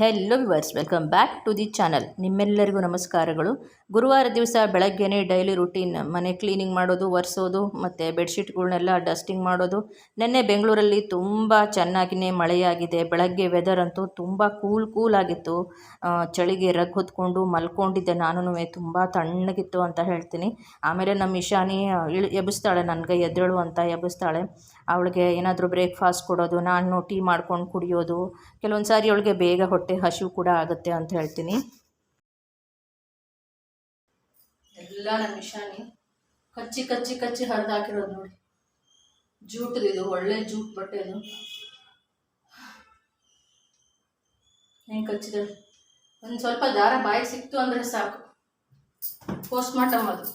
Hi hello viewers welcome back to the channel ನಿಮ್ಮೆಲ್ಲರಿಗೂ ನಮಸ್ಕಾರಗಳು. ಗುರುವಾರ ದಿವಸ ಬೆಳಗ್ಗೆನೇ ಡೈಲಿ ರುಟೀನ್ ಮನೆ ಕ್ಲೀನಿಂಗ್ ಮಾಡೋದು, ಒರೆಸೋದು, ಮತ್ತು ಬೆಡ್ಶೀಟ್ಗಳನ್ನೆಲ್ಲ ಡಸ್ಟಿಂಗ್ ಮಾಡೋದು. ನಿನ್ನೆ ಬೆಂಗಳೂರಲ್ಲಿ ತುಂಬ ಚೆನ್ನಾಗಿಯೇ ಮಳೆಯಾಗಿದೆ. ಬೆಳಗ್ಗೆ ವೆದರ್ ಅಂತೂ ತುಂಬ ಕೂಲ್ ಕೂಲ್ ಆಗಿತ್ತು. ಚಳಿಗೆ ರಗ್ ಹೊತ್ಕೊಂಡು ಮಲ್ಕೊಂಡಿದ್ದೆ. ನಾನು ತುಂಬ ತಣ್ಣಗಿತ್ತು ಅಂತ ಹೇಳ್ತೀನಿ. ಆಮೇಲೆ ನಮ್ಮ ಇಶಾನಿ ಎಬ್ಬಿಸ್ತಾಳೆ, ನನಗೆ ಎದ್ದೇಳು ಅಂತ ಎಬ್ಬಿಸ್ತಾಳೆ. ಅವಳಿಗೆ ಏನಾದರೂ ಬ್ರೇಕ್ಫಾಸ್ಟ್ ಕೊಡೋದು ನಾನು ಟೀ ಮಾಡ್ಕೊಂಡು ಕುಡಿಯೋದು, ಕೆಲವೊಂದು ಸಾರಿ ಅವಳಿಗೆ ಬೇಗ ಹೊಟ್ಟೆ ಹಸಿವು ಕೂಡ ಆಗುತ್ತೆ ಅಂತ ಹೇಳ್ತೀನಿ. ಎಲ್ಲ ನಮ್ಮ ಇಶಾನಿ ಕಚ್ಚಿ ಕಚ್ಚಿ ಕಚ್ಚಿ ಹರಿದಾಕಿರೋದು ನೋಡಿ. ಜೂಟದ ಇದು, ಒಳ್ಳೆ ಜೂಟ್ ಬಟ್ಟೆ ಅದು ಹೆಂಗೆ ಕಚ್ಚಿದೆ? ಒಂದು ಸ್ವಲ್ಪ ದಾರ ಬಾಯಿ ಸಿಕ್ತು ಅಂದರೆ ಸಾಕು. ಪೋಸ್ಟ್ ಮಾರ್ಟಮ್ ಅದು.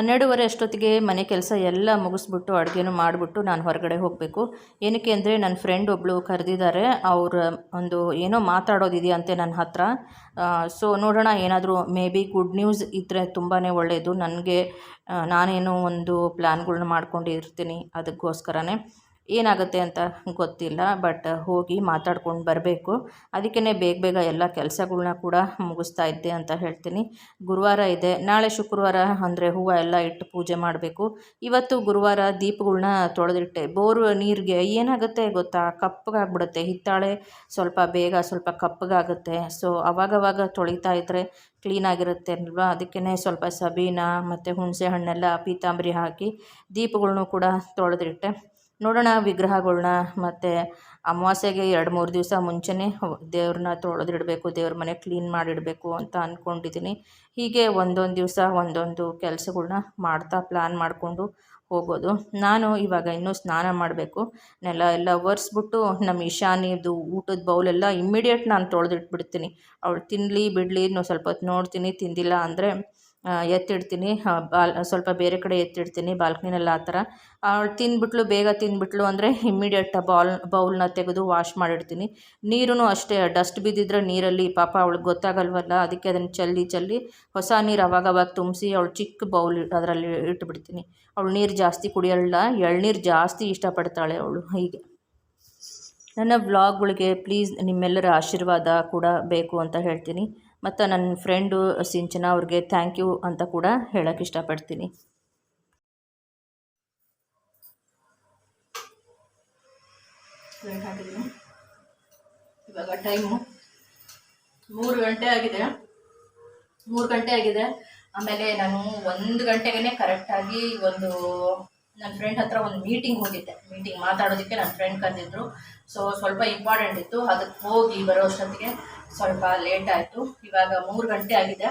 ಹನ್ನೆರಡೂವರೆ ಅಷ್ಟೊತ್ತಿಗೆ ಮನೆ ಕೆಲಸ ಎಲ್ಲ ಮುಗಿಸ್ಬಿಟ್ಟು ಅಡುಗೆನೂ ಮಾಡಿಬಿಟ್ಟು ನಾನು ಹೊರಗಡೆ ಹೋಗಬೇಕು. ಏನಕ್ಕೆ ಅಂದರೆ ನನ್ನ ಫ್ರೆಂಡ್ ಒಬ್ಬಳು ಕರೆದಿದ್ದಾರೆ ಅವ್ರ ಒಂದು ಏನೋ ಮಾತಾಡೋದಿದೆಯಂತೆ ನನ್ನ ಹತ್ರ. ಸೊ ನೋಡೋಣ, ಏನಾದರೂ ಮೇ ಬಿ ಗುಡ್ ನ್ಯೂಸ್ ಇದ್ದರೆ ತುಂಬಾ ಒಳ್ಳೆಯದು ನನಗೆ ನಾನೇನೋ ಒಂದು ಪ್ಲ್ಯಾನ್ಗಳ್ನ ಮಾಡ್ಕೊಂಡಿರ್ತೀನಿ ಅದಕ್ಕೋಸ್ಕರನೇ. ಏನಾಗುತ್ತೆ ಅಂತ ಗೊತ್ತಿಲ್ಲ ಬಟ್ ಹೋಗಿ ಮಾತಾಡ್ಕೊಂಡು ಬರಬೇಕು. ಅದಕ್ಕೇ ಬೇಗ ಬೇಗ ಎಲ್ಲ ಕೆಲಸಗಳ್ನ ಕೂಡ ಮುಗಿಸ್ತಾ ಇದ್ದೆ ಅಂತ ಹೇಳ್ತೀನಿ. ಗುರುವಾರ ಇದೆ. ನಾಳೆ ಶುಕ್ರವಾರ ಅಂದರೆ ಹೂವು ಎಲ್ಲ ಇಟ್ಟು ಪೂಜೆ ಮಾಡಬೇಕು. ಇವತ್ತು ಗುರುವಾರ ದೀಪಗಳನ್ನ ತೊಳೆದಿಟ್ಟೆ. ಬೋರು ನೀರಿಗೆ ಏನಾಗುತ್ತೆ ಗೊತ್ತಾ? ಕಪ್ಪಗಾಗ್ಬಿಡುತ್ತೆ. ಹಿತ್ತಾಳೆ ಸ್ವಲ್ಪ ಬೇಗ ಸ್ವಲ್ಪ ಕಪ್ಪಗಾಗುತ್ತೆ. ಸೊ ಅವಾಗವಾಗ ತೊಳಿತಾ ಇದ್ದರೆ ಕ್ಲೀನಾಗಿರುತ್ತೆ ಅಲ್ವಾ? ಅದಕ್ಕೇ ಸ್ವಲ್ಪ ಸಬೀನ ಮತ್ತು ಹುಣಸೆ ಹಣ್ಣೆಲ್ಲ ಪೀತಾಂಬರಿ ಹಾಕಿ ದೀಪಗಳನ್ನೂ ಕೂಡ ತೊಳೆದಿಟ್ಟೆ. ನೋಡೋಣ ವಿಗ್ರಹಗಳನ್ನ ಮತ್ತು ಅಮಾವಾಸ್ಯೆಗೆ ಎರಡು ಮೂರು ದಿವಸ ಮುಂಚೆನೇ ದೇವ್ರನ್ನ ತೊಳೆದಿಡಬೇಕು, ದೇವ್ರ ಮನೆ ಕ್ಲೀನ್ ಮಾಡಿಡಬೇಕು ಅಂತ ಅಂದ್ಕೊಂಡಿದ್ದೀನಿ ಹೀಗೆ ಒಂದೊಂದು ದಿವಸ ಒಂದೊಂದು ಕೆಲಸಗಳನ್ನ ಮಾಡ್ತಾ ಪ್ಲ್ಯಾನ್ ಮಾಡಿಕೊಂಡು ಹೋಗೋದು. ನಾನು ಇವಾಗ ಇನ್ನೂ ಸ್ನಾನ ಮಾಡಬೇಕು. ನೆಲ ಎಲ್ಲ ಒರೆಸ್ಬಿಟ್ಟು ನಮ್ಮ ಈಶಾನಿದು ಊಟದ ಬೌಲೆಲ್ಲ ಇಮ್ಮಿಡಿಯೇಟ್ ನಾನು ತೊಳೆದಿಟ್ಬಿಡ್ತೀನಿ. ಅವಳು ತಿನ್ನಲಿ ಬಿಡಲಿ, ಇನ್ನೂ ಸ್ವಲ್ಪ ಹೊತ್ತು ನೋಡ್ತೀನಿ, ತಿಂದಿಲ್ಲ ಅಂದರೆ ಎತ್ತಿಡ್ತೀನಿ. ಬಾಲ್, ಸ್ವಲ್ಪ ಬೇರೆ ಕಡೆ ಎತ್ತಿಡ್ತೀನಿ ಬಾಲ್ಕನಿನಲ್ಲಿ ಆ ಥರ. ಅವಳು ತಿಂದ್ಬಿಟ್ಲು, ಬೇಗ ತಿಂದ್ಬಿಟ್ಲು ಅಂದರೆ ಇಮ್ಮಿಡಿಯೇಟ್ ಬಾಲ್ ಬೌಲ್ನ ತೆಗೆದು ವಾಶ್ ಮಾಡಿಡ್ತೀನಿ. ನೀರೂ ಅಷ್ಟೇ, ಡಸ್ಟ್ ಬಿದ್ದಿದ್ರೆ ನೀರಲ್ಲಿ. ಪಾಪ ಅವಳಿಗೆ ಗೊತ್ತಾಗಲ್ವಲ್ಲ, ಅದಕ್ಕೆ ಅದನ್ನು ಚೆಲ್ಲಿ ಚೆಲ್ಲಿ ಹೊಸ ನೀರು ಅವಾಗವಾಗ ತುಂಬಿಸಿ ಅವಳು ಚಿಕ್ಕ ಬೌಲ್ ಅದರಲ್ಲಿ ಇಟ್ಬಿಡ್ತೀನಿ. ಅವಳು ನೀರು ಜಾಸ್ತಿ ಕುಡಿಯಲ್ಲ, ಎಳ್ನೀರು ಜಾಸ್ತಿ ಇಷ್ಟಪಡ್ತಾಳೆ ಅವಳು ಹೀಗೆ. ನನ್ನ ವ್ಲಾಗ್ಗಳಿಗೆ ಪ್ಲೀಸ್ ನಿಮ್ಮೆಲ್ಲರ ಆಶೀರ್ವಾದ ಕೂಡ ಬೇಕು ಅಂತ ಹೇಳ್ತೀನಿ. ಮತ್ತು ನನ್ನ ಫ್ರೆಂಡು ಸಿಂಚನ ಅವ್ರಿಗೆ ಥ್ಯಾಂಕ್ ಯು ಅಂತ ಕೂಡ ಹೇಳೋಕ್ಕೆ ಇಷ್ಟಪಡ್ತೀನಿ. ಇವಾಗ ಟೈಮು ಮೂರು ಗಂಟೆ ಆಗಿದೆ. ಮೂರು ಗಂಟೆ ಆಗಿದೆ. ಆಮೇಲೆ ನಾನು ಒಂದು ಗಂಟೆಗೇ ಕರೆಕ್ಟಾಗಿ ಒಂದು ನನ್ನ ಫ್ರೆಂಡ್ ಹತ್ರ ಒಂದು ಮೀಟಿಂಗ್ ಹೋಗಿದ್ದೆ. ಮೀಟಿಂಗ್ ಮಾತಾಡೋದಕ್ಕೆ ನನ್ನ ಫ್ರೆಂಡ್ ಕರೆದಿದ್ರು. ಸೊ ಸ್ವಲ್ಪ ಇಂಪಾರ್ಟೆಂಟ್ ಇತ್ತು. ಅದಕ್ಕೆ ಹೋಗಿ ಬರೋ ಅಷ್ಟೊತ್ತಿಗೆ ಸ್ವಲ್ಪ ಲೇಟ್ ಆಯಿತು. ಇವಾಗ ಮೂರು ಗಂಟೆ ಆಗಿದೆ.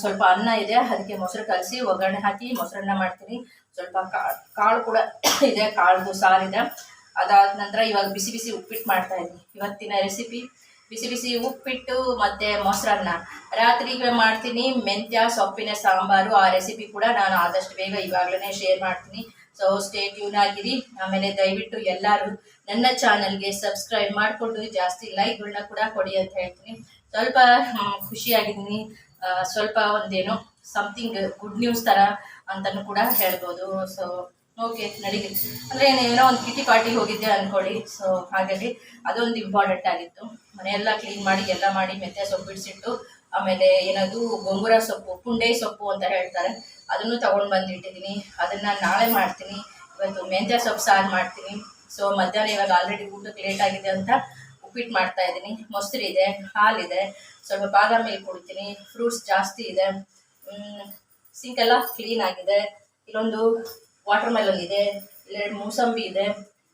ಸ್ವಲ್ಪ ಅನ್ನ ಇದೆ. ಅದಕ್ಕೆ ಮೊಸರು ಕಲಸಿ ಒಗ್ಗರಣೆ ಹಾಕಿ ಮೊಸರನ್ನ ಮಾಡ್ತೀನಿ. ಸ್ವಲ್ಪ ಕಾಳು ಕೂಡ ಇದೆ. ಕಾಳ್ದು ಸಾರಿದೆ ಅದಾದ ನಂತರ ಇವಾಗ ಬಿಸಿ ಬಿಸಿ ಉಪ್ಪಿಟ್ಟು ಮಾಡ್ತಾ ಇದ್ದೀನಿ. ಇವತ್ತಿನ ರೆಸಿಪಿ ಬಿಸಿ ಬಿಸಿ ಉಪ್ಪಿಟ್ಟು ಮತ್ತು ಮೊಸರನ್ನ. ರಾತ್ರಿಗೆ ಮಾಡ್ತೀನಿ ಮೆಂತ್ಯ, ಸೊಪ್ಪಿನ ಸಾಂಬಾರು ಆ ರೆಸಿಪಿ ಕೂಡ ನಾನು ಆದಷ್ಟು ಬೇಗ ಇವಾಗಲೇ ಶೇರ್ ಮಾಡ್ತೀನಿ. ಸೊ ಸ್ಟೇ ಟ್ಯೂನ್ ಆಗಿರಿ. ಆಮೇಲೆ ದಯವಿಟ್ಟು ಎಲ್ಲರೂ ನನ್ನ ಚಾನಲ್ಗೆ ಸಬ್ಸ್ಕ್ರೈಬ್ ಮಾಡಿಕೊಂಡು ಜಾಸ್ತಿ ಲೈಕ್ಗಳನ್ನ ಕೂಡ ಕೊಡಿ ಅಂತ ಹೇಳ್ತೀನಿ. ಸ್ವಲ್ಪ ಖುಷಿಯಾಗಿದ್ದೀನಿ. ಸ್ವಲ್ಪ ಒಂದೇನು ಸಮಥಿಂಗ್ ಗುಡ್ ನ್ಯೂಸ್ ಥರ ಅಂತಲೂ ಕೂಡ ಹೇಳ್ಬೋದು. ಸೊ ಓಕೆ ನಡೀಲಿ ಅಂದರೆ ಏನೋ ಒಂದು ಕಿಟಿ ಪಾರ್ಟಿಗೆ ಹೋಗಿದ್ದೆ ಅಂದ್ಕೊಳ್ಳಿ ಸೊ ಹಾಗಾಗಿ ಅದೊಂದು ಇಂಪಾರ್ಟೆಂಟ್ ಆಗಿತ್ತು. ಮನೆಯೆಲ್ಲ ಕ್ಲೀನ್ ಮಾಡಿ, ಎಲ್ಲ ಮಾಡಿ ಮೆತ್ತೆ ಸೊಪ್ಪು ಬಿಡಿಸಿಟ್ಟು ಆಮೇಲೆ ಏನದು ಗೊಂಗುರ ಸೊಪ್ಪು, ಪುಂಡೆ ಸೊಪ್ಪು ಅಂತ ಹೇಳ್ತಾರೆ. ಅದನ್ನು ತಗೊಂಡು ಬಂದಿಟ್ಟಿದ್ದೀನಿ ಅದನ್ನು ನಾಳೆ ಮಾಡ್ತೀನಿ. ಇವತ್ತು ಮೆಂತ್ಯ ಸೊಪ್ಪು ಸಾರು ಮಾಡ್ತೀನಿ. ಸೊ ಮಧ್ಯಾಹ್ನ ಇವಾಗ ಆಲ್ರೆಡಿ ಊಟಕ್ಕೆ ಲೇಟ್ ಆಗಿದೆ ಅಂತ ಉಪ್ಪಿಟ್ಟು ಮಾಡ್ತಾ ಇದ್ದೀನಿ. ಮೊಸರಿದೆ ಹಾಲಿದೆ ಸ್ವಲ್ಪ ಬಾದಾಮಿ ಕುಡಿತೀನಿ. ಫ್ರೂಟ್ಸ್ ಜಾಸ್ತಿ ಇದೆ. ಸಿಂಕ್ ಎಲ್ಲ ಕ್ಲೀನ್ ಆಗಿದೆ. ಇಲ್ಲೊಂದು ವಾಟರ್ ಮೆಲನ್ ಇದೆ. ಇಲ್ಲೆರಡು ಮೂಸಂಬಿ ಇದೆ.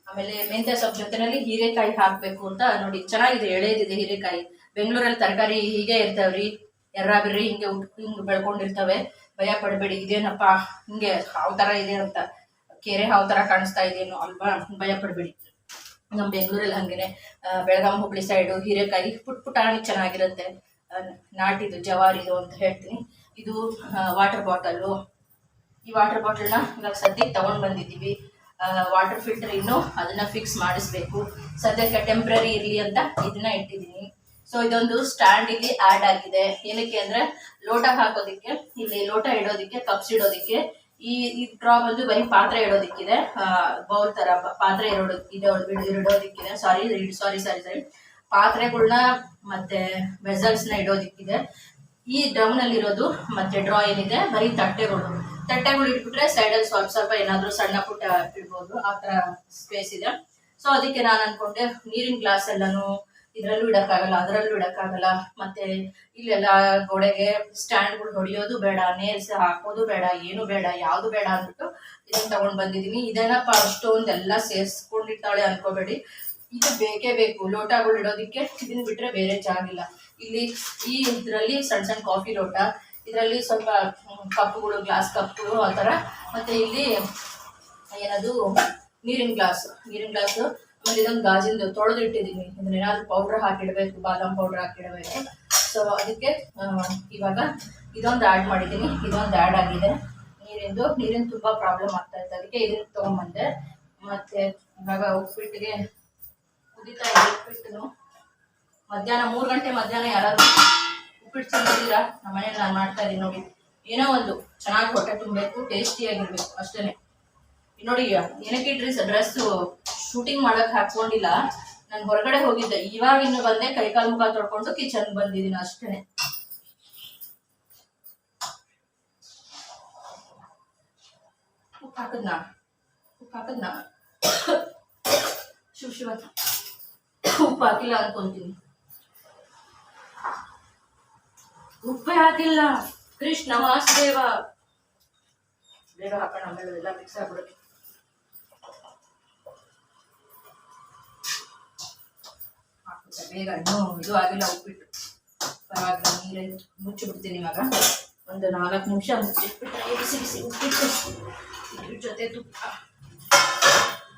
ಆಮೇಲೆ ಮೆಂತ್ಯ ಸೊಪ್ಪು ಜೊತೆನಲ್ಲಿ ಹೀರೆಕಾಯಿ ಹಾಕಬೇಕು ಅಂತ ನೋಡಿ. ಚೆನ್ನಾಗಿದೆ, ಎಳೆದಿದೆ ಹೀರೆಕಾಯಿ. ಬೆಂಗಳೂರಲ್ಲಿ ತರಕಾರಿ ಹೀಗೆ ಇರ್ತಾವ್ರಿ. ಎರ್ರ ಬಿರ್ರಿ ಹಿಂಗೆ ಉಟ್, ಹಿಂಗೆ ಬೆಳ್ಕೊಂಡಿರ್ತವೆ. ಭಯ ಪಡಬೇಡಿ, ಇದೇನಪ್ಪ, ಹಿಂಗೆ ಹಾವು ಥರ ಇದೆ ಅಂತ. ಕೆರೆ ಹಾವು ಥರ ಕಾಣಿಸ್ತಾ ಇದೇನು ಅಲ್ವಾ? ಭಯ ಪಡಬೇಡಿ. ನಮ್ಮ ಬೆಂಗಳೂರಲ್ಲಿ ಹಂಗೇನೆ. ಬೆಳಗಾಂ ಹುಬ್ಳಿ ಸೈಡು ಹೀರೆಕಾಯಿ ಪುಟ್ ಪುಟಾಣಿ ಚೆನ್ನಾಗಿರುತ್ತೆ. ನಾಟಿದು ಜವಾರಿದು ಅಂತ ಹೇಳ್ತೀನಿ. ಇದು ವಾಟರ್ ಬಾಟಲು ಈ ವಾಟರ್ ಬಾಟಲ್ನ ಇವಾಗ ಸದ್ಯಕ್ಕೆ ತಗೊಂಡ್ ಬಂದಿದ್ದೀವಿ. ವಾಟರ್ ಫಿಲ್ಟರ್ ಇನ್ನು ಅದನ್ನ ಫಿಕ್ಸ್ ಮಾಡಿಸ್ಬೇಕು. ಸದ್ಯಕ್ಕೆ ಟೆಂಪ್ರರಿ ಇರಲಿ ಅಂತ ಇದನ್ನ ಇಟ್ಟಿದ್ದೀನಿ ಸೊ ಇದೊಂದು ಸ್ಟ್ಯಾಂಡ್ ಇಲ್ಲಿ ಆಡ್ ಆಗಿದೆ. ಏನಕ್ಕೆ ಅಂದ್ರೆ ಲೋಟ ಹಾಕೋದಿಕ್ಕೆ, ಇಲ್ಲಿ ಲೋಟ ಇಡೋದಿಕ್ಕೆ ಕಪ್ಸ್ ಇಡೋದಿಕ್ಕೆ, ಈ ಈ ಡ್ರಾ ಬಂದು ಬರೀ ಪಾತ್ರೆ ಇಡೋದಿಕ್ಕಿದೆ. ಬೌಲ್ ತರ ಪಾತ್ರೆ ಇಡೋದು ಇಡೋ ಇಡೋದಿಕ್ಕಿದೆ. ಸಾರಿ ಸಾರಿ ಸಾರಿ ಸಾರಿ ಪಾತ್ರೆಗಳನ್ನ ಮತ್ತೆ ವೆಸಲ್ಸ್ನ ಇಡೋದಿಕ್ಕಿದೆ. ಈ ಡ್ರಮ್ ಅಲ್ಲಿ ಇರೋದು ಮತ್ತೆ ಡ್ರಾ ಏನಿದೆ, ಬರೀ ತಟ್ಟೆಗಳು. ತಟ್ಟೆಗಳು ಇಟ್ಬಿಟ್ರೆ ಸೈಡಲ್ಲಿ ಸ್ವಲ್ಪ ಸ್ವಲ್ಪ ಏನಾದ್ರು ಸಣ್ಣ ಪುಟ್ಟ ಇಡ್ಬೋದು. ಆ ತರ ಸ್ಪೇಸ್ ಇದೆ. ಸೊ ಅದಕ್ಕೆ ನಾನು ಅನ್ಕೊಂಡೆ ನೀರಿನ ಗ್ಲಾಸ್ ಎಲ್ಲಾನು ಇದ್ರಲ್ಲೂ ಇಡಕ್ಕಾಗಲ್ಲ, ಅದರಲ್ಲೂ ಇಡಕ್ಕಾಗಲ್ಲ. ಮತ್ತೆ ಇಲ್ಲೆಲ್ಲ ಗೋಡೆಗೆ ಸ್ಟ್ಯಾಂಡ್ಗಳು ಹೊಡಿಯೋದು ಬೇಡ, ನೇಲ್ಸ್ ಹಾಕೋದು ಬೇಡ, ಏನು ಬೇಡ, ಯಾವುದು ಬೇಡ ಅಂದ್ಬಿಟ್ಟು ಇದನ್ನ ತಗೊಂಡ್ ಬಂದಿದೀನಿ ಇದೇನಪ್ಪ ಅಷ್ಟೊಂದೆಲ್ಲ ಸೇರ್ಸ್ಕೊಂಡಿರ್ತಾಳೆ ಅನ್ಕೋಬೇಡಿ. ಇದು ಬೇಕೇ ಬೇಕು. ಲೋಟಗಳು ಇಡೋದಿಕ್ಕೆ ಇದನ್ನ ಬಿಟ್ರೆ ಬೇರೆ ಜಾಗಿಲ್ಲ ಇಲ್ಲಿ. ಈ ಇದರಲ್ಲಿ ಸಣ್ಣ ಸಣ್ಣ ಕಾಫಿ ಲೋಟ, ಇದರಲ್ಲಿ ಸ್ವಲ್ಪ ಕಪ್ಗಳು, ಗ್ಲಾಸ್ ಕಪ್ಗಳು ಆ ಥರ. ಮತ್ತೆ ಇಲ್ಲಿ ಏನದು, ನೀರಿನ ಗ್ಲಾಸ್ ನೀರಿನ ಗ್ಲಾಸ್ ಆಮೇಲೆ ಇದೊಂದು ಗಾಜಿಂದು ತೊಳೆದು ಇಟ್ಟಿದ್ದೀನಿ ಇದನ್ನ ಏನಾದ್ರು ಪೌಡ್ರ್ ಹಾಕಿಡಬೇಕು, ಬಾದಾಮ್ ಪೌಡ್ರ್ ಹಾಕಿಡಬೇಕು. ಸೊ ಅದಕ್ಕೆ ಇವಾಗ ಇದೊಂದು ಆ್ಯಡ್ ಮಾಡಿದ್ದೀನಿ. ಇದೊಂದು ಆ್ಯಡ್ ಆಗಿದೆ. ನೀರಿಂದು, ನೀರಿನ ತುಂಬ ಪ್ರಾಬ್ಲಮ್ ಆಗ್ತಾ ಇತ್ತು. ಅದಕ್ಕೆ ಇದನ್ನ ತೊಗೊಂಬಂದೆ. ಮತ್ತೆ ಇವಾಗ ಉಪ್ಪಿಟ್ಟಿಗೆ ಕುದಿತಾ ಇದೆ ಉಪ್ಪಿಟ್ಟು ಮಧ್ಯಾಹ್ನ, ಮೂರು ಗಂಟೆ ಮಧ್ಯಾಹ್ನ ಯಾರಾದ್ರೂ ಉಪ್ಪಿಟ್ಟು ತಿಂದಿದ್ದೀರಾ? ನಮ್ಮ ಮನೇಲಿ ನಾನು ಮಾಡ್ತಾ ಇದ್ದೀನಿ ನೋಡಿ. ಏನೋ ಒಂದು ಚೆನ್ನಾಗಿ ಹೊಟ್ಟೆ ತುಂಬಬೇಕು, ಟೇಸ್ಟಿಯಾಗಿರಬೇಕು, ಅಷ್ಟೇನೆ. ನೋಡಿ, ಏನಕ್ಕೆ ಡ್ರೆಸ್ ಡ್ರೆಸ್ ಶೂಟಿಂಗ್ ಮಾಡಕ್ ಹಾಕೊಂಡಿಲ್ಲ ನಾನು ಹೊರಗಡೆ ಹೋಗಿದ್ದೆ. ಇವಾಗ ಇನ್ನು ಬಂದೆ ಕೈಕಾಲು ಮುಖ ತೊಡ್ಕೊಂಡು ಕಿಚನ್ ಬಂದಿದ್ದೀನಿ ಅಷ್ಟೇ ಉಪ್ಪು ಹಾಕದ್ನಾ? ಉಪ್ಪು ಶಿವ ಶಿವ ಉಪ್ಪು ಹಾಕಿಲ್ಲ ಅನ್ಕೊಂತೀನಿ. ಉಪ್ಪೇ ಹಾಕಿಲ್ಲ. ಕೃಷ್ಣ ವಾಸುದೇವ. ಬೇಗ ಹಾಕೋಣ, ಆಮೇಲೆ ಎಲ್ಲ ಮಿಕ್ಸ್ ಆಗ್ಬಿಡುತ್ತೆ. ಬೇಗ ಇನ್ನೂ ಇದು ಆಗಿಲ್ಲ, ಉಪ್ಪಿಟ್ಟು. ಪರವಾಗಿಲ್ಲ, ನೀರೇ ಮುಚ್ಚಿಬಿಡ್ತೀನಿ ಇವಾಗ. ಒಂದು ನಾಲ್ಕು ನಿಮಿಷ ಮುಚ್ಚಿಟ್ಬಿಟ್ರೆ ಬಿಸಿ ಬಿಸಿ ಉಪ್ಪಿಟ್ಟು. ಇದ್ರ ಜೊತೆ ತುಪ್ಪ.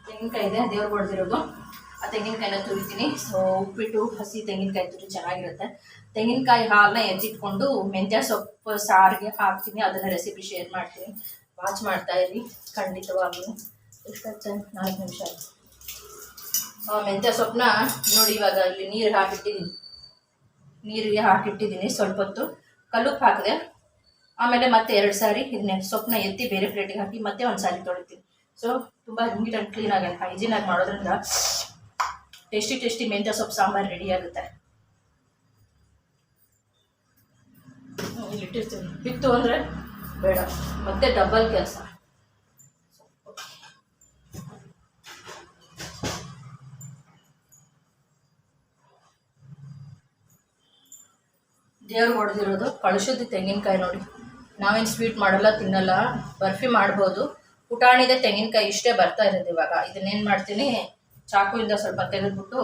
ತೆಂಗಿನಕಾಯಿ ಇದೆ, ದೇವ್ರು ಹೊಡೆದಿರೋದು ಆ ತೆಂಗಿನಕಾಯಿನ ತುರಿತೀನಿ. ಸೊ ಉಪ್ಪಿಟ್ಟು, ಹಸಿ ತೆಂಗಿನಕಾಯಿ ತುರಿ ಚೆನ್ನಾಗಿರುತ್ತೆ. ತೆಂಗಿನಕಾಯಿ ಹಾಲನ್ನ ಎಜ್ಜಿಟ್ಕೊಂಡು ಮೆಂತ್ಯ ಸೊಪ್ಪು, ಸಾರಿಗೆ ಹಾಕ್ತೀನಿ. ಅದನ್ನ ರೆಸಿಪಿ ಶೇರ್ ಮಾಡ್ತೀನಿ. ವಾಚ್ ಮಾಡ್ತಾ ಇರಿ. ಖಂಡಿತವಾಗ್ಲೂ. ಎಷ್ಟಾಯ್ತು? ನಾಲ್ಕು ನಿಮಿಷ ಆಯ್ತು. ಆ ಮೆಂತ್ಯ ಸೊಪ್ಪನ್ನ ನೋಡಿ, ಇವಾಗ ಇಲ್ಲಿ ನೀರು ಹಾಕಿಟ್ಟಿದ್ದೀನಿ. ನೀರಿಗೆ ಹಾಕಿಟ್ಟಿದ್ದೀನಿ ಸ್ವಲ್ಪ ಹೊತ್ತು. ಕಲ್ಲುಪ್ಪು ಹಾಕಿದೆ. ಆಮೇಲೆ ಮತ್ತೆ ಎರಡು ಸಾರಿ ಇದನ್ನೇ ಸೊಪ್ಪನ್ನ ಎತ್ತಿ ಬೇರೆ ಪ್ಲೇಟಿಗೆ ಹಾಕಿ ಮತ್ತೆ ಒಂದು ಸಾರಿ ತೊಳಿತೀನಿ. ಸೊ ತುಂಬ ನೀಟ್ ಆ್ಯಂಡ್ ಕ್ಲೀನ್ ಆಗಿ ಹೈಜೀನ್ ಆಗಿ ಮಾಡೋದ್ರಿಂದ ಟೇಸ್ಟಿ ಟೇಸ್ಟಿ ಮೆಂತ್ಯ ಸೊಪ್ಪು, ಸಾಂಬಾರು ರೆಡಿ ಆಗುತ್ತೆ. ಇಲ್ಲಿಟ್ಟಿರ್ತೀನಿ ಬಿತ್ತು ಅಂದರೆ ಬೇಡ. ಮತ್ತೆ ಡಬ್ಬಲ್ ಕೆಲಸ. ದೇವ್ರು ಹೊಡೆದಿರೋದು ಕಳಿಸಿದ್ದು ತೆಂಗಿನಕಾಯಿ ನೋಡಿ. ನಾವೇನು ಸ್ವೀಟ್ ಮಾಡಲ್ಲ, ತಿನ್ನಲ್ಲ, ಬರ್ಫಿ ಮಾಡ್ಬೋದು. ಪುಟಾಣಿದೆ ತೆಂಗಿನಕಾಯಿ ಇಷ್ಟೇ ಬರ್ತಾ ಇರೋದು ಇವಾಗ. ಇದನ್ನೇನು ಮಾಡ್ತೀನಿ, ಚಾಕುವಿಂದ ಸ್ವಲ್ಪ ತೆಗೆದ್ಬಿಟ್ಟು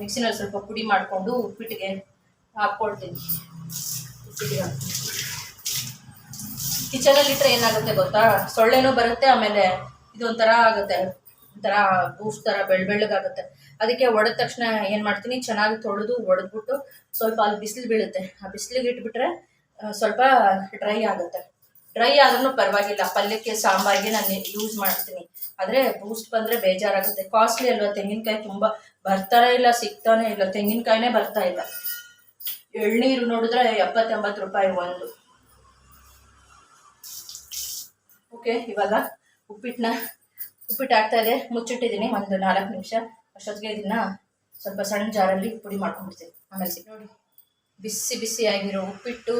ಮಿಕ್ಸಿನಲ್ಲಿ ಸ್ವಲ್ಪ ಪುಡಿ ಮಾಡಿಕೊಂಡು ಉಪ್ಪಿಟ್ಟಿಗೆ ಹಾಕ್ಕೊಳ್ತೀನಿ. ಉಪ್ಪಿಟ್ಟಿಗೆ ಕಿಚನಲ್ಲಿ ಇಟ್ಟರೆ ಏನಾಗುತ್ತೆ ಗೊತ್ತಾ? ಸೊಳ್ಳೆನೂ ಬರುತ್ತೆ, ಆಮೇಲೆ ಇದೊಂಥರ ಆಗುತ್ತೆ. ಒಂಥರ ಬೂಸ್ಟ್ ಥರ ಬೆಳ್ ಬೆಳ್ಳಗಾಗುತ್ತೆ. ಅದಕ್ಕೆ ಒಡೆದ ತಕ್ಷಣ ಏನು ಮಾಡ್ತೀನಿ, ಚೆನ್ನಾಗಿ ತೊಳೆದು ಒಡೆದ್ಬಿಟ್ಟು ಸ್ವಲ್ಪ ಅಲ್ಲಿ ಬಿಸಿಲು ಬೀಳುತ್ತೆ. ಆ ಬಿಸಿಲಿಗೆ ಇಟ್ಬಿಟ್ರೆ ಸ್ವಲ್ಪ ಡ್ರೈ ಆಗುತ್ತೆ. ಡ್ರೈ ಆದ್ರೂ ಪರವಾಗಿಲ್ಲ. ಪಲ್ಯಕ್ಕೆ ಸಾಂಬಾರಿಗೆ ನಾನು ಯೂಸ್ ಮಾಡ್ತೀನಿ. ಆದರೆ ಬೂಸ್ಟ್ ಬಂದರೆ ಬೇಜಾರಾಗುತ್ತೆ. ಕಾಸ್ಟ್ಲಿ ಅಲ್ವಾ, ತೆಂಗಿನಕಾಯಿ ತುಂಬ ಬರ್ತಾನೆ ಇಲ್ಲ, ಸಿಗ್ತಾನೆ ಇಲ್ಲ. ತೆಂಗಿನಕಾಯಿನೇ ಬರ್ತಾ ಇಲ್ಲ. ಎಳ್ನೀರು ನೋಡಿದ್ರೆ ಎಪ್ಪತ್ತೆಂಬತ್ತು ರೂಪಾಯಿ ಒಂದು. ಓಕೆ ಇವಾಗ ಉಪ್ಪಿಟ್ಟನ್ನ ಉಪ್ಪಿಟ್ಟು ಆಗ್ತಾ ಇದೆ ಮುಚ್ಚಿಟ್ಟಿದ್ದೀನಿ ಒಂದು ನಾಲ್ಕು ನಿಮಿಷ. ಅಷ್ಟೊತ್ತಿಗೆ ಇದನ್ನ ಸ್ವಲ್ಪ ಸಣ್ಣ ಜಾರಲ್ಲಿ ಪುಡಿ ಮಾಡ್ಕೊಂಡ್ಬಿಡ್ತೀನಿ. ಆಮೇಲೆ ನೋಡಿ. ಬಿಸಿ ಬಿಸಿ ಆಗಿರೋ ಉಪ್ಪಿಟ್ಟು,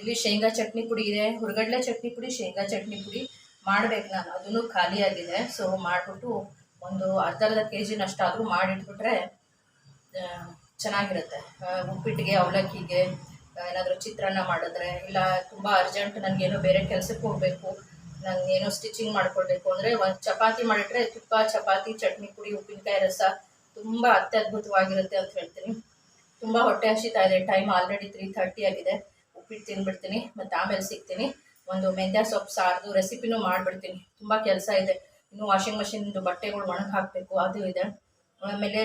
ಇಲ್ಲಿ ಶೇಂಗಾ ಚಟ್ನಿ ಪುಡಿ ಇದೆ. ಹುರ್ಗಡ್ಲೆ ಚಟ್ನಿ ಪುಡಿ, ಶೇಂಗಾ ಚಟ್ನಿ ಪುಡಿ ಮಾಡ್ಬೇಕು ನಾನು. ಅದನ್ನು ಖಾಲಿಯಾಗಿದೆ ಸೊ ಮಾಡಿಬಿಟ್ಟು ಒಂದು ಅರ್ಧ ಅರ್ಧ ಕೆ ಜಿನಷ್ಟಾದರೂ ಮಾಡಿಟ್ಬಿಟ್ರೆ ಚೆನ್ನಾಗಿರುತ್ತೆ ಉಪ್ಪಿಟ್ಟಿಗೆ, ಅವಲಕ್ಕಿಗೆ ಏನಾದರೂ ಚಿತ್ರಾನ್ನ ಮಾಡಿದ್ರೆ, ಇಲ್ಲ, ತುಂಬ ಅರ್ಜೆಂಟ್ ನನಗೇನೋ ಬೇರೆ ಕೆಲಸಕ್ಕೆ ಹೋಗಬೇಕು ನನಗೇನೋ ಸ್ಟಿಚಿಂಗ್ ಮಾಡ್ಕೊಳ್ಬೇಕು ಅಂದರೆ ಒಂದು ಚಪಾತಿ ಮಾಡಿಟ್ರೆ ತುಪ್ಪ, ಚಪಾತಿ, ಚಟ್ನಿ, ಪುಡಿ, ಉಪ್ಪಿನಕಾಯಿ, ರಸ ತುಂಬ ಅತ್ಯದ್ಭುತವಾಗಿರುತ್ತೆ ಅಂತ ಹೇಳ್ತೀನಿ. ತುಂಬ ಹೊಟ್ಟೆ ಹಸಿತಾ ಇದೆ. ಟೈಮ್ ಆಲ್ರೆಡಿ ತ್ರೀ ಥರ್ಟಿ ಆಗಿದೆ. ಉಪ್ಪಿಟ್ಟು ತಿಂದ್ಬಿಡ್ತೀನಿ ಮತ್ತು ಆಮೇಲೆ ಸಿಗ್ತೀನಿ. ಒಂದು ಮೆಂತ್ಯ ಸೊಪ್ಪು ಸಾರ್ದು ರೆಸಿಪಿನೂ ಮಾಡಿಬಿಡ್ತೀನಿ. ತುಂಬ ಕೆಲಸ ಇದೆ. ಇನ್ನು ವಾಷಿಂಗ್ ಮಷಿನ್ದು ಬಟ್ಟೆಗಳು ಒಣಗಿ ಹಾಕಬೇಕು. ಅದು ಇದೆ. ಆಮೇಲೆ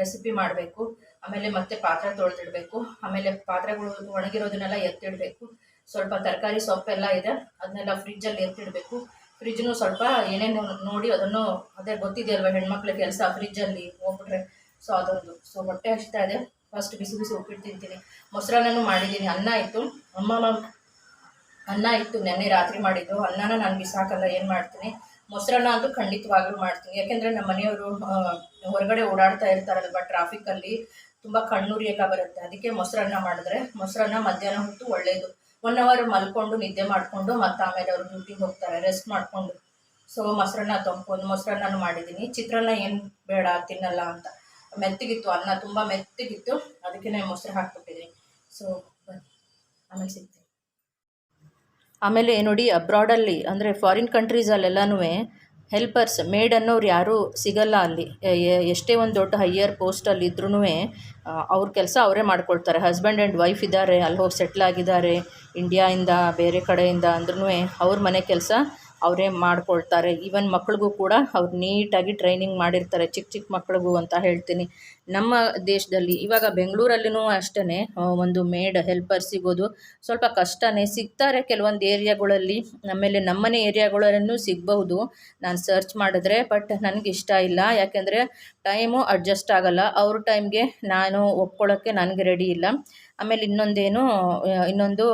ರೆಸಿಪಿ ಮಾಡಬೇಕು. ಆಮೇಲೆ ಮತ್ತೆ ಪಾತ್ರೆ ತೊಳೆದಿಡಬೇಕು. ಆಮೇಲೆ ಪಾತ್ರೆಗಳು ಒಣಗಿರೋದನ್ನೆಲ್ಲ ಎತ್ತಿಡಬೇಕು. ಸ್ವಲ್ಪ ತರಕಾರಿ ಸೊಪ್ಪೆಲ್ಲ ಇದೆ. ಅದನ್ನೆಲ್ಲ ಫ್ರಿಜ್ಜಲ್ಲಿ ಎತ್ತಿಡಬೇಕು. ಫ್ರಿಜ್ನು ಸ್ವಲ್ಪ ಏನೇನು ನೋಡಿ ಅದನ್ನು, ಅದೇ ಗೊತ್ತಿದೆಯಲ್ವ ಹೆಣ್ಮಕ್ಳ ಕೆಲಸ ಫ್ರಿಜ್ಜಲ್ಲಿ ಹೋಗ್ಬಿಟ್ರೆ. ಸೊ ಅದೊಂದು. ಸೊ ಹೊಟ್ಟೆ ಹಚ್ತಾ ಇದೆ. ಫಸ್ಟ್ ಬಿಸಿ ಬಿಸಿ ಉಪ್ಪಿಟ್ಟು ತಿಂತೀನಿ. ಮೊಸರನ್ನೂ ಮಾಡಿದ್ದೀನಿ. ಅನ್ನ ಇತ್ತು. ಅಮ್ಮ ಅನ್ನ ಇತ್ತು. ನೆನ್ನೆ ರಾತ್ರಿ ಮಾಡಿದ್ದು. ಅನ್ನನ ನಾನು ಬಿಸಾಕಲ್ಲ, ಏನು ಮಾಡ್ತೀನಿ? ಮೊಸರನ್ನ ಅಂತೂ ಖಂಡಿತವಾಗ್ಲೂ ಮಾಡ್ತೀನಿ. ಯಾಕೆಂದರೆ ನಮ್ಮ ಮನೆಯವರು ಹೊರಗಡೆ ಓಡಾಡ್ತಾ ಇರ್ತಾರಲ್ವ ಟ್ರಾಫಿಕಲ್ಲಿ ತುಂಬ ಕಣ್ಣುರಿಯಕ ಬರುತ್ತೆ. ಅದಕ್ಕೆ ಮೊಸರನ್ನ ಮಾಡಿದ್ರೆ, ಮೊಸರನ್ನ ಮಧ್ಯಾಹ್ನ ಹೊತ್ತು ಒಳ್ಳೆಯದು ಒನ್ ಅವರ್ ಮಲ್ಕೊಂಡು ನಿದ್ದೆ ಮಾಡಿಕೊಂಡು ಮತ್ತೆ ಆಮೇಲೆ ಅವರು ಡ್ಯೂಟಿಗೆ ಹೋಗ್ತಾರೆ ರೆಸ್ಟ್ ಮಾಡಿಕೊಂಡು. ಸೊ ಮೊಸರನ್ನ ತೊಗೊಂಡು ಮೊಸರನ್ನ ಮಾಡಿದ್ದೀನಿ. ಚಿತ್ರಾನ್ನ ಏನು ಬೇಡ ತಿನ್ನಲ್ಲ ಅಂತ. ಮೆತ್ತಗಿತ್ತು, ಅನ್ನ ತುಂಬ ಮೆತ್ತಗಿತ್ತು. ಅದಕ್ಕೆ ನಾನು ಮೊಸರು ಹಾಕ್ಬಿಟ್ಟಿದ್ದೀನಿ. ಸೊ ಆಮೇಲೆ ಸಿಗ್ತೀನಿ. ಆಮೇಲೆ ನೋಡಿ ಅಬ್ರಾಡಲ್ಲಿ ಅಂದರೆ ಫಾರಿನ್ ಕಂಟ್ರೀಸಲ್ಲೆಲ್ಲನೂ ಹೆಲ್ಪರ್ಸ್ ಮೇಡ್ ಅನ್ನೋರು ಯಾರೂ ಸಿಗಲ್ಲ ಅಲ್ಲಿ. ಎಷ್ಟೇ ಒಂದು ದೊಡ್ಡ ಹೈಯರ್ ಪೋಸ್ಟಲ್ಲಿ ಇದ್ರೂ ಅವ್ರ ಕೆಲಸ ಅವರೇ ಮಾಡ್ಕೊಳ್ತಾರೆ. ಹಸ್ಬೆಂಡ್ ಆ್ಯಂಡ್ ವೈಫ್ ಇದ್ದಾರೆ, ಅಲ್ಲಿ ಹೋಗಿ ಸೆಟ್ಲ್ ಆಗಿದ್ದಾರೆ. ಇಂಡಿಯಾಯಿಂದ ಬೇರೆ ಕಡೆಯಿಂದ ಅಂದ್ರೂ ಅವ್ರ ಮನೆ ಕೆಲಸ ಅವರೇ ಮಾಡ್ಕೊಳ್ತಾರೆ. ಈವನ್ ಮಕ್ಳಿಗೂ ಕೂಡ ಅವ್ರು ನೀಟಾಗಿ ಟ್ರೈನಿಂಗ್ ಮಾಡಿರ್ತಾರೆ. ಚಿಕ್ಕ ಚಿಕ್ಕ ಮಕ್ಳಿಗೂ ಅಂತ ಹೇಳ್ತೀನಿ. ನಮ್ಮ ದೇಶದಲ್ಲಿ ಇವಾಗ ಬೆಂಗಳೂರಲ್ಲಿನೂ ಅಷ್ಟೇ ಒಂದು ಮೇಡ್ ಹೆಲ್ಪರ್ ಸಿಗೋದು ಸ್ವಲ್ಪ ಕಷ್ಟನೇ. ಸಿಗ್ತಾರೆ ಕೆಲವೊಂದು ಏರಿಯಾಗಳಲ್ಲಿ ಆಮೇಲೆ ನಮ್ಮನೆ ಏರಿಯಾಗಳಲ್ಲೂ ಸಿಗಬಹುದು. ನಾನು ಸರ್ಚ್ ಮಾಡಿದ್ರೆ ಬಟ್ ನನಗೆ ಇಷ್ಟ ಇಲ್ಲ. ಯಾಕೆಂದರೆ ಟೈಮು ಅಡ್ಜಸ್ಟ್ ಆಗಲ್ಲ. ಅವ್ರ ಟೈಮ್ಗೆ ನಾನು ಒಪ್ಕೊಳ್ಳೋಕ್ಕೆ ನನಗೆ ರೆಡಿ ಇಲ್ಲ. ಆಮೇಲೆ ಇನ್ನೊಂದೇನು ಇನ್ನೊಂದು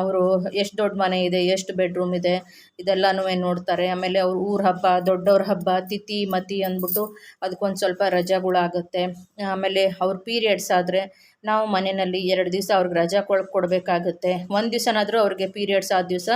ಅವರು ಎಷ್ಟು ದೊಡ್ಡ ಮನೆ ಇದೆ, ಎಷ್ಟು ಬೆಡ್ರೂಮ್ ಇದೆ, ಇದೆಲ್ಲನೂ ನೋಡ್ತಾರೆ. ಆಮೇಲೆ ಅವ್ರ ಊರ ಹಬ್ಬ, ದೊಡ್ಡವ್ರ ಹಬ್ಬ, ತಿಥಿ, ಮತಿ ಅಂದ್ಬಿಟ್ಟು ಅದಕ್ಕೊಂದು ಸ್ವಲ್ಪ ರಜೆಗಳಾಗುತ್ತೆ. ಆಮೇಲೆ ಅವ್ರ ಪೀರಿಯಡ್ಸ್ ಆದರೆ ನಾವು ಮನೆಯಲ್ಲಿ ಎರಡು ದಿವಸ ಅವ್ರಿಗೆ ರಜಾ ಕೊಡ್, ಕೊಡಬೇಕಾಗುತ್ತೆ. ಒಂದು ದಿವಸನಾದರೂ ಅವ್ರಿಗೆ ಪೀರಿಯಡ್ಸ್ ಆದ ದಿವಸ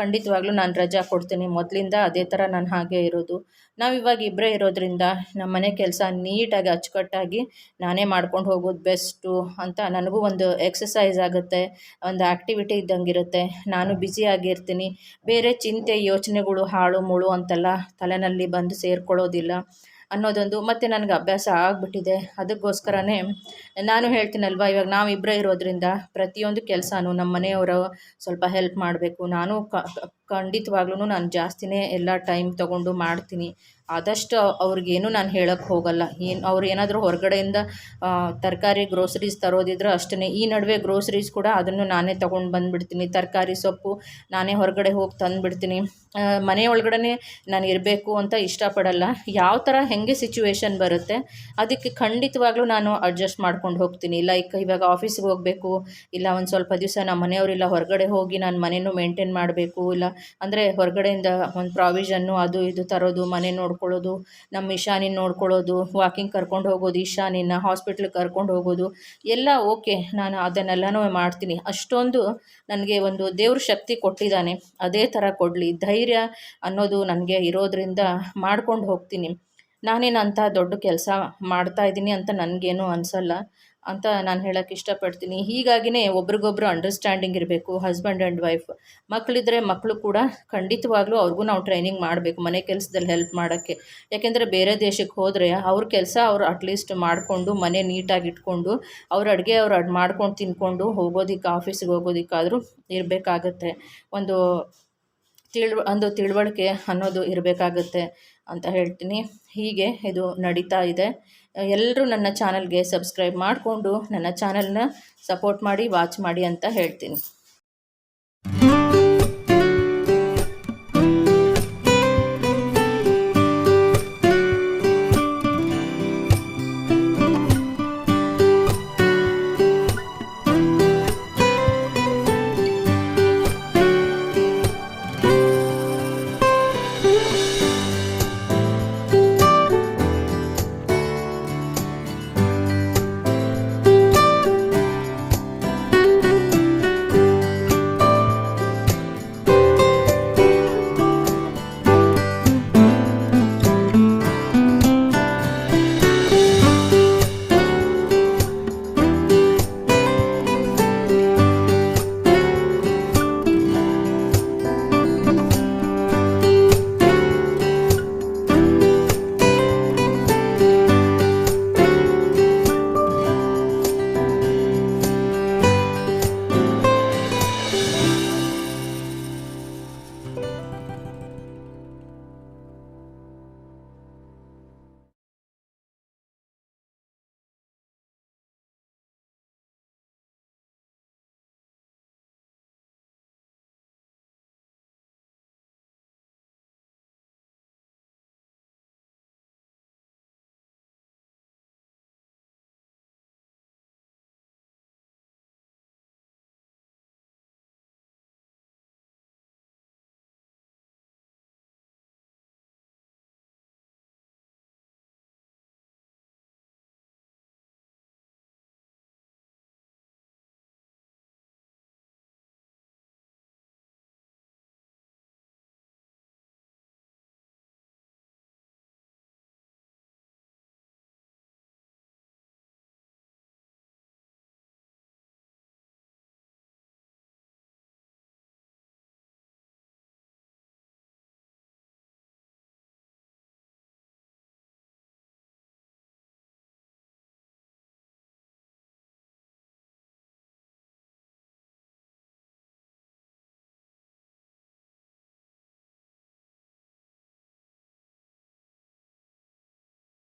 ಖಂಡಿತವಾಗ್ಲೂ ನಾನು ರಜಾ ಕೊಡ್ತೀನಿ. ಮೊದಲಿಂದ ಅದೇ ಥರ ನಾನು ಹಾಗೆ ಇರೋದು. ನಾವು ಇವಾಗ ಇಬ್ಬರೇ ಇರೋದ್ರಿಂದ ನಮ್ಮ ಮನೆ ಕೆಲಸ ನೀಟಾಗಿ ಅಚ್ಚುಕಟ್ಟಾಗಿ ನಾನೇ ಮಾಡ್ಕೊಂಡು ಹೋಗೋದು ಬೆಸ್ಟು ಅಂತ ನನಗೂ ಒಂದು ಎಕ್ಸಸೈಸ್ ಆಗುತ್ತೆ, ಒಂದು ಆ್ಯಕ್ಟಿವಿಟಿ ಇದ್ದಂಗೆ ಇರುತ್ತೆ ನಾನು ಬ್ಯುಸಿಯಾಗಿರ್ತೀನಿ ಬೇರೆ ಚಿಂತೆ ಯೋಚನೆಗಳು ಹಾಳು ಮುಳು ಅಂತೆಲ್ಲ ತಲೆನಲ್ಲಿ ಬಂದು ಸೇರ್ಕೊಳ್ಳೋದಿಲ್ಲ. ಅನ್ನೋದೊಂದು ಮತ್ತು ನನಗೆ ಅಭ್ಯಾಸ ಆಗಿಬಿಟ್ಟಿದೆ. ಅದಕ್ಕೋಸ್ಕರನೇ ನಾನು ಹೇಳ್ತೀನಲ್ವ, ಇವಾಗ ನಾವಿಬ್ಬರೇ ಇರೋದ್ರಿಂದ ಪ್ರತಿಯೊಂದು ಕೆಲಸನೂ ನಮ್ಮ ಮನೆಯವರು ಸ್ವಲ್ಪ ಹೆಲ್ಪ್ ಮಾಡಬೇಕು. ನಾನು ಖಂಡಿತವಾಗ್ಲೂ ನಾನು ಜಾಸ್ತಿನೇ ಎಲ್ಲ ಟೈಮ್ ತೊಗೊಂಡು ಮಾಡ್ತೀನಿ. ಆದಷ್ಟು ಅವ್ರಿಗೇನು ನಾನು ಹೇಳೋಕ್ಕೆ ಹೋಗಲ್ಲ. ಏನು ಅವ್ರು ಏನಾದರೂ ಹೊರಗಡೆಯಿಂದ ತರಕಾರಿ ಗ್ರೋಸರೀಸ್ ತರೋದಿದ್ರೆ ಅಷ್ಟೇ ಈ ನಡುವೆ ಗ್ರೋಸರೀಸ್ ಕೂಡ ಅದನ್ನು ನಾನೇ ತೊಗೊಂಡು ಬಂದುಬಿಡ್ತೀನಿ. ತರಕಾರಿ ಸೊಪ್ಪು ನಾನೇ ಹೊರಗಡೆ ಹೋಗಿ ತಂದುಬಿಡ್ತೀನಿ. ಮನೆ ಒಳಗಡೆ ನಾನು ಇರಬೇಕು ಅಂತ ಇಷ್ಟಪಡಲ್ಲ. ಯಾವ ಥರ ಹೇಗೆ ಸಿಚುವೇಶನ್ ಬರುತ್ತೆ, ಅದಕ್ಕೆ ಖಂಡಿತವಾಗ್ಲೂ ನಾನು ಅಡ್ಜಸ್ಟ್ ಮಾಡ್ಕೊಂಡು ಹೋಗ್ತೀನಿ. ಲೈಕ್ ಇವಾಗ ಆಫೀಸ್ಗೆ ಹೋಗಬೇಕು, ಇಲ್ಲ ಒಂದು ಸ್ವಲ್ಪ ದಿವಸ ನಮ್ಮ ಮನೆಯವರಿಲ್ಲ ಹೊರಗಡೆ ಹೋಗಿ ನಾನು ಮನೆಯೂ ಮೇಂಟೈನ್ ಮಾಡಬೇಕು, ಇಲ್ಲ ಅಂದರೆ ಹೊರಗಡೆಯಿಂದ ಒಂದು ಪ್ರಾವಿಷನ್ನು ಅದು ಇದು ತರೋದು, ಮನೆ ನೋಡ್ಕೊಳ್ಳೋದು ನಮ್ಮ ಇಶಾನಿನ ನೋಡ್ಕೊಳ್ಳೋದು ವಾಕಿಂಗ್ ಕರ್ಕೊಂಡು ಹೋಗೋದು ಇಶಾನಿನ ಹಾಸ್ಪಿಟ್ಲಿಗೆ ಕರ್ಕೊಂಡು ಹೋಗೋದು, ಎಲ್ಲ ಓಕೆ ನಾನು ಅದನ್ನೆಲ್ಲನೂ ಮಾಡ್ತೀನಿ. ಅಷ್ಟೊಂದು ನನಗೆ ಒಂದು ದೇವ್ರ ಶಕ್ತಿ ಕೊಟ್ಟಿದ್ದಾನೆ. ಅದೇ ಥರ ಕೊಡಲಿ. ಧೈರ್ಯ ಅನ್ನೋದು ನನಗೆ ಇರೋದ್ರಿಂದ ಮಾಡ್ಕೊಂಡು ಹೋಗ್ತೀನಿ. ನಾನೇನಂಥ ದೊಡ್ಡ ಕೆಲಸ ಮಾಡ್ತಾ ಇದ್ದೀನಿ ಅಂತ ನನಗೇನು ಅನಿಸಲ್ಲ. ಅಂತ ನಾನು ಹೇಳೋಕ್ಕೆ ಇಷ್ಟಪಡ್ತೀನಿ. ಹೀಗಾಗಿನೇ ಒಬ್ರಿಗೊಬ್ರು ಅಂಡರ್ಸ್ಟ್ಯಾಂಡಿಂಗ್ ಇರಬೇಕು ಹಸ್ಬೆಂಡ್ ಆ್ಯಂಡ್ ವೈಫ್ ಮಕ್ಕಳಿದ್ರೆ ಮಕ್ಕಳು ಕೂಡ ಖಂಡಿತವಾಗ್ಲೂ ಅವ್ರಿಗೂ ನಾವು ಟ್ರೈನಿಂಗ್ ಮಾಡಬೇಕು, ಮನೆ ಕೆಲಸದಲ್ಲಿ ಹೆಲ್ಪ್ ಮಾಡೋಕ್ಕೆ. ಯಾಕೆಂದರೆ ಬೇರೆ ದೇಶಕ್ಕೆ ಹೋದರೆ ಅವ್ರ ಕೆಲಸ ಅವ್ರು ಅಟ್ಲೀಸ್ಟ್ ಮಾಡಿಕೊಂಡು, ಮನೆ ನೀಟಾಗಿ ಇಟ್ಕೊಂಡು, ಅವ್ರ ಅಡುಗೆ ಅವ್ರು ಅಡ್ ಮಾಡ್ಕೊಂಡು ತಿನ್ಕೊಂಡು ಹೋಗೋದಕ್ಕೆ ಆಫೀಸಿಗೆ ಹೋಗೋದಕ್ಕಾದರೂ ಇರಬೇಕಾಗತ್ತೆ. ಒಂದು ತಿಳ್ ಒಂದು ತಿಳುವಳಿಕೆ ಅನ್ನೋದು ಇರಬೇಕಾಗುತ್ತೆ. ಅಂತ ಹೇಳ್ತೀನಿ. ಹೀಗೆ ಇದು ನಡೀತಾ ಇದೆ. ಎಲ್ಲರೂ ನನ್ನ ಚಾನಲ್ಗೆ ಸಬ್ಸ್ಕ್ರೈಬ್ ಮಾಡಿಕೊಂಡು ನನ್ನ ಚಾನಲ್ನ ಸಪೋರ್ಟ್ ಮಾಡಿ, ವಾಚ್ ಮಾಡಿ ಅಂತ ಹೇಳ್ತೀನಿ.